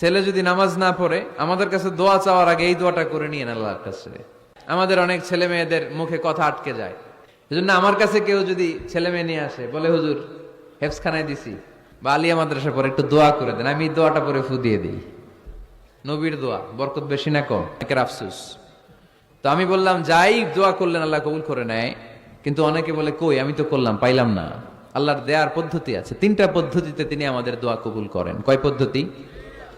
ছেলে যদি নামাজ না পড়ে, আমাদের কাছে দোয়া চাওয়ার আগে এই দোয়াটা করে নিয়ে আল্লাহর কাছে। আমাদের অনেক ছেলে মেয়েদের মুখে কথা আটকে যায়। এজন্য আমার কাছে কেউ যদি ছেলে মেয়ে নিয়ে আসে, বলে, হুজুর, হেফসখানায় দিছি। বা আলিয়া মাদ্রাসা পরে একটু দোয়া করে দেন, আমি দোয়াটা পরে ফু দিয়ে দিই। নবীর দোয়া, বরকত বেশি না কম। একের আফসুস। তো আমি বললাম, যাই দোয়া করলেন, আল্লাহ কবুল করে নেয়। কিন্তু অনেকে বলে, কই, আমি তো করলাম, পাইলাম না। আল্লাহর দেয়ার পদ্ধতি আছে। তিনটা পদ্ধতিতে তিনি আমাদের দোয়া কবুল করেন। কয় পদ্ধতি?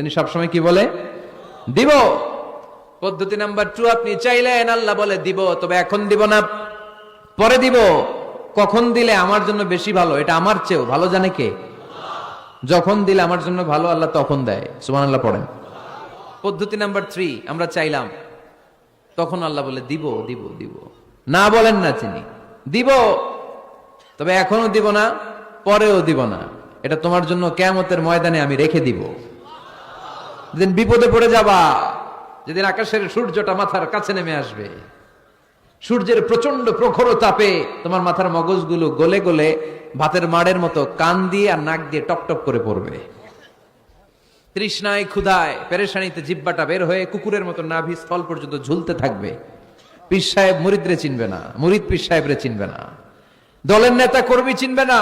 তিনি সবসময় কি বলে? দিব। পদ্ধতি নাম্বার টু আপনি চাইলেন, আল্লাহ বলে দিব, তবে এখন দিব না। পরে দিব। কখন দিলে আমার জন্য বেশি ভালো? এটা আমার চেয়েও। ভালো জানে কে? যখন দিলে আমার জন্য ভালো, আল্লাহ তখন দেয়। সুমান আল্লাহ পড়েন। পদ্ধতি নাম্বার থ্রি আমরা চাইলাম। তখন আল্লাহ বলে দিব দিব দিব। না বলেন না তিনি। দিব। তবে এখনও দিব না, পরেও দিব না। এটা তোমার জন্য কেমতের ময়দানে আমি রেখে দিব। যেদিন বিপদে পড়ে যাবা, যেদিন আকাশের সূর্যটা মাথার কাছে নেমে আসবে, সূর্যের প্রচণ্ড প্রখর তাপে তোমার মাথার মগজগুলো গলে গলে ভাতের মাড়ের মতো কান দিয়ে আর নাক দিয়ে টপ টপ করে পড়বে। তৃষ্ণায় ক্ষুধায় পেরেশানিতে জিব্বাটা বের হয়ে কুকুরের মতো নাভি স্থল পর্যন্ত ঝুলতে থাকবে। পীর সাহেব মুরিদরে চিনবে না, মুরিদ পীর সাহেবরে চিনবে না। দলের নেতা কর্মী চিনবে না,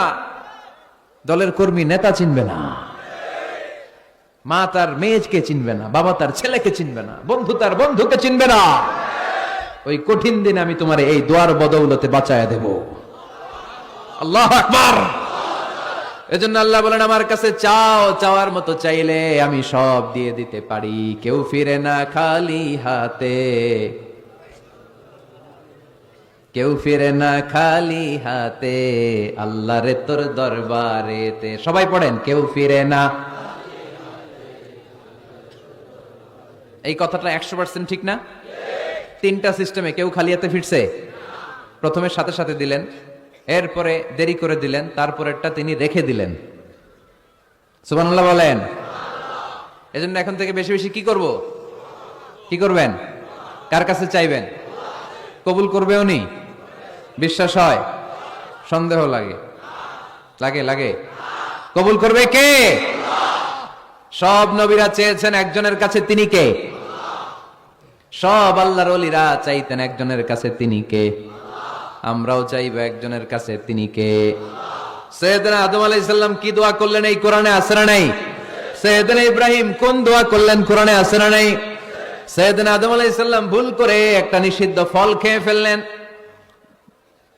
দলের কর্মী নেতা চিনবে না। মা তার মেয়েকে চিনবে না, বাবা তার ছেলেকে চিনবে না, বন্ধু তার বন্ধুকে চিনবে না। ওই কঠিন দিন আমি তোমার এই দোয়ার বদৌলতে বাঁচায় দেব। আল্লাহ আল্লাহ বলেন, আমার কাছে চাও, চাওয়ার মতো চাইলে আমি সব দিয়ে দিতে পারি, কেউ ফিরে না খালি হাতে। কেউ ফিরে না খালি হাতে আল্লাহ রে তোর দরবারেতে। সবাই পড়েন, কেউ ফিরে না এই কথাটা একশো পার্সেন্ট ঠিক না? তিনটা সিস্টেমে কেউ খালি হাতে ফিরছে। প্রথমে সাথে সাথে দিলেন, এরপরে দেরি করে দিলেন, তারপরেরটা তিনি রেখে দিলেন। সুবহানাল্লাহ বলেন। এজন্য এখন থেকে বেশি বেশি কি করব? কি করবেন? কার কাছে চাইবেন? কবুল করবে উনি বিশ্বাস হয়? সন্দেহ লাগে। লাগে লাগে। কবুল করবে কে? সব নবীরা চেয়েছেন একজনের কাছে তিনি কে? সব আল্লাহর অলিরা চাইতেন একজনের কাছে তিনি কে? আমরাও চাইব একজনের কাছে তিনি কে? সৈয়দনা আদম আলাইসাল্লাম কি দোয়া করলেন এই কোরআনে না নাই? সৈয়দনা ইব্রাহিম কোন দোয়া করলেন কোরআনে না নাই? সৈয়দনা আদম আলাইসাল্লাম ভুল করে একটা নিষিদ্ধ ফল খেয়ে ফেললেন।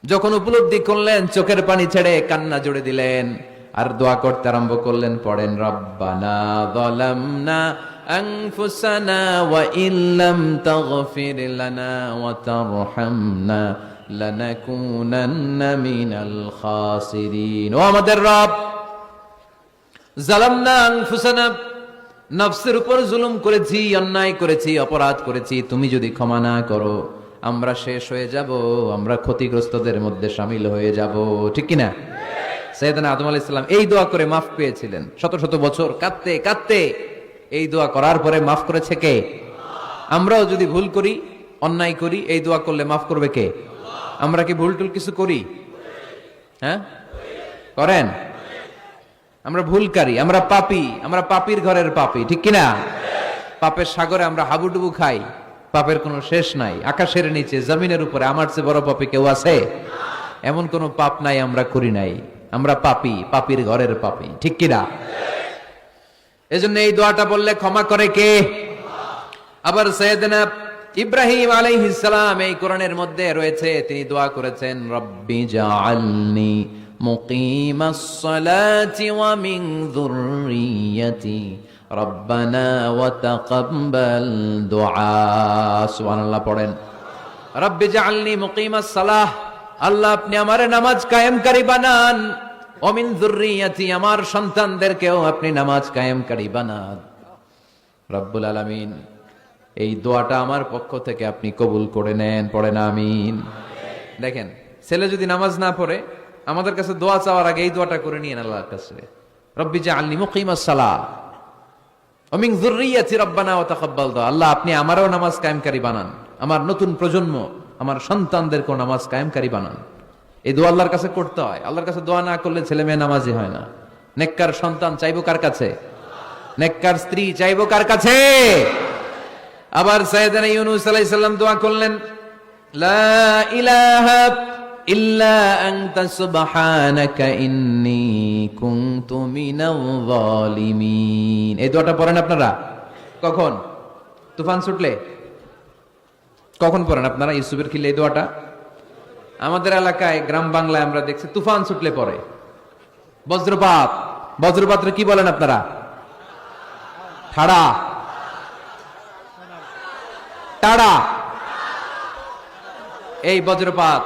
যখন উপলব্ধি করলেন, চোখের পানি ছেড়ে কান্না জুড়ে দিলেন। আর দোয়া করতে আরম্ভ করলেন, পড়েন, রব্বানা যালামনা ইল্লাম তাগফির লানা ওয়া তারহামনা লানাকুনান্না মিনাল খাসিরিন ও আমাদের রব জালামনা আনফুসানা নফসের উপর জুলুম করেছি অন্যায় করেছি অপরাধ করেছি তুমি যদি ক্ষমা না করো আমরা শেষ হয়ে যাব আমরা ক্ষতিগ্রস্তদের মধ্যে সামিল হয়ে যাব। ঠিক কিনা? সৈয়দনা আদম আলাইহিস এই দোয়া করে মাফ পেয়েছিলেন। শত শত বছর কাঁদতে কাঁদতে এই দোয়া করার পরে মাফ করেছে কে? আমরাও যদি ভুল করি, অন্যায় করি, এই দোয়া করলে মাফ করবে কে? আমরা কি ভুল টুল কিছু করি? হ্যাঁ? করেন? আমরা ভুলকারী, আমরা পাপি, আমরা পাপির ঘরের পাপী, ঠিক কিনা? পাপের সাগরে আমরা হাবুডুবু খাই, পাপের কোনো শেষ নাই, আকাশের নিচে, জমিনের উপরে, আমার চেয়ে বড় পাপি কেউ আছে? এমন কোনো পাপ নাই, আমরা করি নাই, আমরা পাপি, পাপির ঘরের পাপী, ঠিক কিনা? এজন্য এই দোয়াটা বললে ক্ষমা করে কে? আবার সৈয়দনা ইব্রাহিম আলাইহিস সালাম এই কোরআনের মধ্যে রয়েছে, তিনি দোয়া করেছেন, রব্বি জাআলনি মুকিমাস সালাতি ওয়া মিন যুররিয়াতি, রব্বানা ওয়া তাকাব্বাল দুআ। সুবহানাল্লাহ পড়েন, রব্বি জাআলনি মুকিমাস সালাহ, আল্লাহ আপনি আমারে নামাজ কায়েম কায়েমকারী বানান। অমিন আমার সন্তানদেরকেও আপনি নামাজ কায়েমকারী বানান। রব্বুল আলামিন, এই দোয়াটা আমার পক্ষ থেকে আপনি কবুল করে নেন, পড়েন, আমিন। দেখেন, ছেলে যদি নামাজ না পড়ে, আমাদের কাছে দোয়া চাওয়ার আগে এই দোয়াটা করে নিয়েন আল্লাহর কাছে। রব্বি যে আল্লি মুকিমাস সালাহ। অমিং জুররিয়াতি রব্বানা ওয়া তাকাব্বাল আল্লাহ, আপনি আমারও নামাজ কায়েমকারী বানান। আমার নতুন প্রজন্ম, আমার সন্তানদেরকেও নামাজ কায়েমকারী বানান। এই দোয়া আল্লাহর কাছে করতে হয়। আল্লাহর কাছে দোয়া না করলে ছেলে মেয়ে নামাজি হয় না। নেককার সন্তান চাইব কার কাছে? নেককার স্ত্রী চাইব কার কাছে? আবার সাইয়েদানা ইউনুস আলাইহিস সালাম দোয়া করলেন, লা ইলাহা ইল্লা আনতা সুবহানাকা ইন্নী কুনতু মিনাল জালিমিন এই দোয়াটা পড়েন আপনারা? কখন? তুফান ছুটলে? কখন পড়েন আপনারা ইউসুফের খিলে এই দোয়াটা? আমাদের এলাকায় গ্রাম বাংলায় আমরা দেখছি তুফান ছুটলে পড়ে। বজ্রপাত। বজ্রপাত্রে কি বলেন আপনারা? ঠাড়া। টাড়া। এই বজ্রপাত।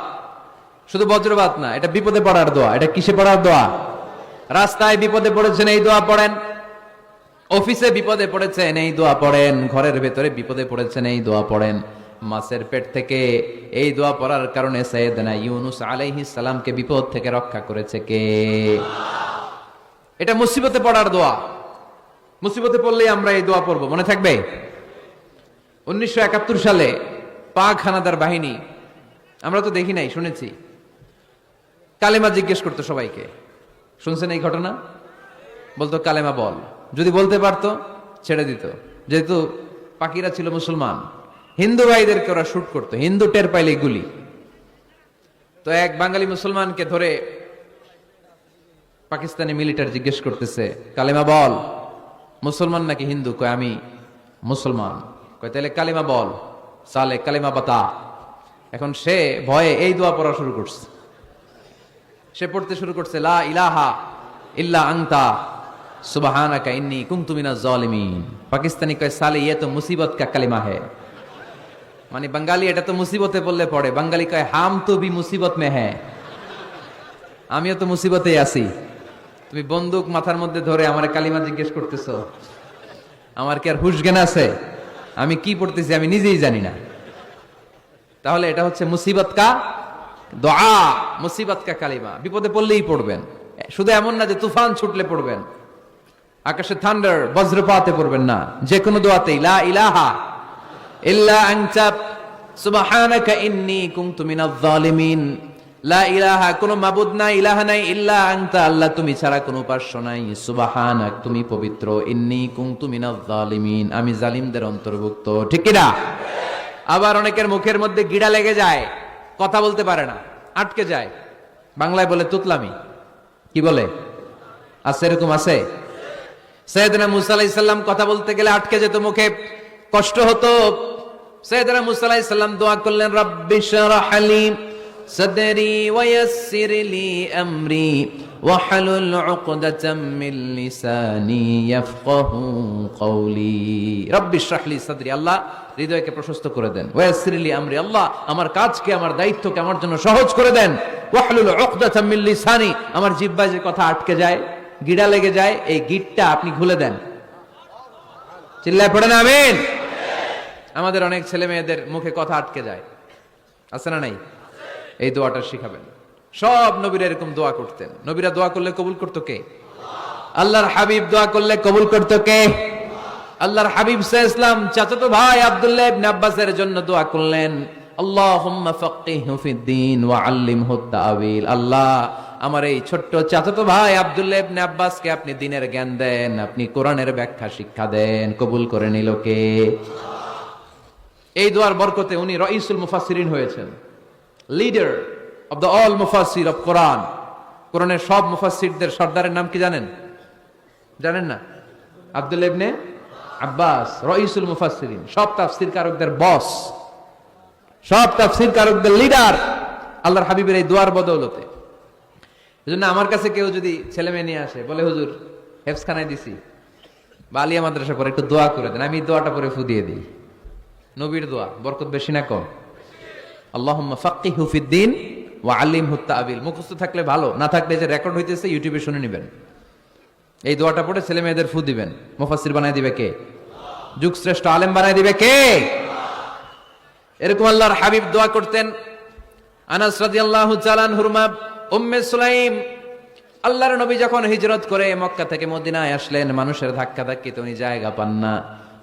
শুধু বজ্রপাত না, এটা বিপদে পড়ার দোয়া, এটা কিসে পড়ার দোয়া? রাস্তায় বিপদে পড়েছেন, এই দোয়া পড়েন। অফিসে বিপদে পড়েছেন, এই দোয়া পড়েন। ঘরের ভেতরে বিপদে পড়েছেন, এই দোয়া পড়েন। মাছের পেট থেকে এই দোয়া পড়ার কারণে সৈয়দনা ইউনুস আলাইহিস সালামকে বিপদ থেকে রক্ষা করেছে কে? এটা মুসিবতে পড়ার দোয়া। মুসিবতে পড়লেই আমরা এই দোয়া পড়ব, মনে থাকবে? উনিশশো একাত্তর সালে পাক হানাদার বাহিনী, আমরা তো দেখি নাই, শুনেছি। কালেমা জিজ্ঞেস করতো সবাইকে, শুনছেন এই ঘটনা? বলতো, কালেমা বল। যদি বলতে পারতো, ছেড়ে দিত। যেহেতু পাকিরা ছিল মুসলমান হিন্দু ভাইদেরকে ওরা শুট করতো। হিন্দু টের পাইলে গুলি তো এক বাঙালি মুসলমানকে ধরে পাকিস্তানি মিলিটার জিজ্ঞেস করতেছে, কালেমা বল। মুসলমান নাকি হিন্দু? কয়, আমি মুসলমান। কয় তাহলে কালিমা বল। সালে কালিমা বাতা। এখন সে ভয়ে এই দোয়া পড়া শুরু করছে। সে পড়তে শুরু করছে, লা ইলাহা ইল্লা আংতা সুবহানাকা ইন্নী কুনতু মিনাজ জালিমিন পাকিস্তানি কয় সালে ইয়ে তো মুসিবত কা কালিমা হে। মানে বাঙালি, এটা তো মুসিবতে বললে পড়ে। বাঙালি কয়, হাম তো বি মুসিবত মে হ্যাঁ আমিও তো মুসিবতে আছি। তুমি বন্দুক মাথার মধ্যে ধরে আমার কালিমা জিজ্ঞেস করতেছো। আমার কি আর হুশ জ্ঞান আছে? আমি কি পড়তেছি আমি নিজেই জানি না। তাহলে এটা হচ্ছে মুসিবত কা দোয়া, মুসিবত কা কালিমা। বিপদে পড়লেই পড়বেন। শুধু এমন না যে তুফান ছুটলে পড়বেন। আকাশে থান্ডার বজ্রপাতে পড়বেন না। যে কোনো দোয়াতেই, লা ইলাহা মাবুদ নাই নাই আল্লাহ তুমি ছাড়া কোনো নাই। তুমি পবিত্র। আমি জালিমদের অন্তর্ভুক্ত। ঠিক কি না আবার অনেকের মুখের মধ্যে গিড়া লেগে যায়, কথা বলতে পারে না, আটকে যায়। বাংলায় বলে তুতলামি। কি বলে? আছে, এরকম আছে? সৈয়দনা মুসা আলাইহিস সালাম কথা বলতে গেলে আটকে যেত মুখে। কষ্ট হতো সৈয়দরা মুসালাই সাল্লাম দোয়া করলেন, রব্বি শরহালি সাদরি ওয়াসসির লি আমরি ওয়াহলুল উকদাতাম মিন লিসানি ইয়াফকাহু কওলি। রব্বি শরহলি সাদরি, আল্লাহ হৃদয়কে প্রশস্ত করে দেন। ওয়াসসির লি আমরি, আল্লাহ আমার কাজকে, আমার দায়িত্বকে আমার জন্য সহজ করে দেন। ওয়াহলুল উকদাতাম মিন লিসানি, আমার জিহ্বায় যে কথা আটকে যায়, গিড়া লেগে যায়, এই গিটটা আপনি খুলে দেন। চিল্লায় পড়েন, আমিন। আমাদের অনেক ছেলে মেয়েদের মুখে কথা আটকে যায়। আছে না নাই? এই দোয়াটা শিখাবেন। সব নবীরা এরকম দোয়া করতেন। নবীরা দোয়া করলে কবুল করতো কে? আল্লাহর হাবিব দোয়া করলে কবুল করতো কে? আল্লাহর হাবিব সাহ ইসলাম চাচাতো ভাই আব্দুল্লাহ ইবনে আব্বাসের জন্য দোয়া করলেন। আল্লাহ, আমার এই ছোট্ট চাচাতো ভাই আব্দুল্লাহ আব্বাসকে আপনি দিনের জ্ঞান দেন, আপনি কোরআনের ব্যাখ্যা শিক্ষা দেন, কবুল করে নিল কে? এই দোয়ার বরকতে উনি রইসুল মুফাসসিরিন হয়েছেন। লিডার অব দ্য অল মুফাসির অফ কোরআন কোরআনের সব মুফাসিরদের সর্দারের নাম কি জানেন? জানেন না? আব্দুল ইবনে আব্বাস, রইসুল মুফাসিরিন সব তাফসির কারকদের বস সব তাফসির কারকদের লিডার আল্লাহর হাবিবের এই দোয়ার বদৌলতে। এজন্য আমার কাছে কেউ যদি ছেলে মেয়ে নিয়ে আসে, বলে, হুজুর হেফসখানায় দিছি। বা আলিয়া মাদ্রাসা পরে একটু দোয়া করে দেন। আমি দোয়াটা পরে ফুদিয়ে দিই। নবীর দোয়া, বরকত বেশি না কম। আল্লাহুম্মা ফাক্কিহু ফিদ্দিন ওয়া আল্লিমহু তাআবিল মুখস্থ থাকলে ভালো, না থাকলে যে রেকর্ড হইতেছে ইউটিউবে শুনে নেবেন। এই দোয়াটা পড়ে ছেলে মেয়েদের ফু দিবেন। মুফাসসির বানায় দিবে কে? যুগ শ্রেষ্ঠ আলেম বানাই দিবে কে? এরকম আল্লাহর হাবিব দোয়া করতেন। আনাস রাদিয়াল্লাহু চালান হুরমা উম্মে সুলাইম। আল্লাহর নবী যখন হিজরত করে মক্কা থেকে মদিনায় আসলেন, মানুষের ধাক্কা ধাক্কিতে উনি জায়গা পান না।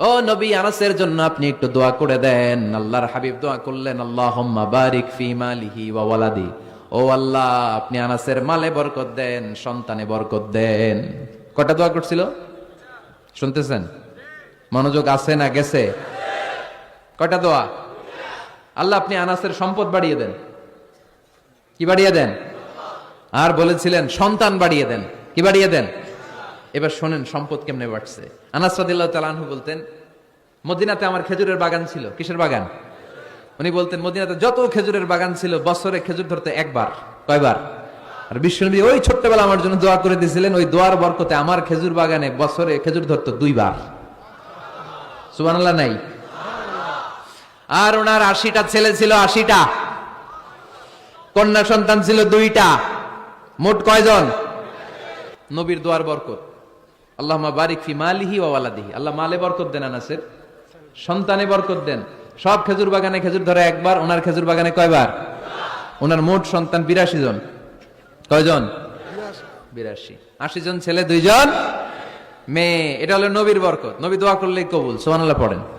ও নবী আনাসের জন্য আপনি একটু দোয়া করে দেন। আল্লাহর হাবিব দোয়া করলেন, আল্লাহুম্মা বারিক ফি মালিহি ওয়া ওয়ালাদি। ও আল্লাহ, আপনি আনাসের মালে বরকত দেন, সন্তানে বরকত দেন। কটা দোয়া করছিল? শুনতেছেন? মনোযোগ আছে না গেছে? কটা দোয়া? আল্লাহ, আপনি আনাসের সম্পদ বাড়িয়ে দেন। কি বাড়িয়ে দেন? আর বলেছিলেন, সন্তান বাড়িয়ে দেন। কি বাড়িয়ে দেন? এবার শোনেন, সম্পদ কেমনে বাড়ছে? আনাস রাদিল্লাহ তালানহু বলতেন, মদিনাতে আমার খেজুরের বাগান ছিল। কিসের বাগান? উনি বলতেন, মদিনাতে যত খেজুরের বাগান ছিল, বছরে খেজুর ধরতে একবার, কয়বার? আর বিশ্বনবী ওই ছোট্টবেলা আমার জন্য দোয়া করে দিয়েছিলেন, ওই দোয়ার বরকতে আমার খেজুর বাগানে বছরে খেজুর ধরতো দুইবার। সুবহানাল্লাহ নাই? আর ওনার আশিটা ছেলে ছিল আশিটা। কন্যা সন্তান ছিল দুইটা। মোট কয়জন? নবীর দোয়ার বরকত। আল্লাহ বারিক ফি মালিহি ওয়া ওয়ালাদিহি। আল্লাহ মালে বরকত দেন আনাসের। সন্তানে বরকত দেন। সব খেজুর বাগানে খেজুর ধরে একবার, ওনার খেজুর বাগানে কয়বার? ওনার মোট সন্তান বিরাশি জন। কয়জন? বিরাশি। আশি জন ছেলে, দুইজন মেয়ে। এটা হলো নবীর বরকত। নবী দোয়া করলেই কবুল। সোহানাল্লাহ পড়েন।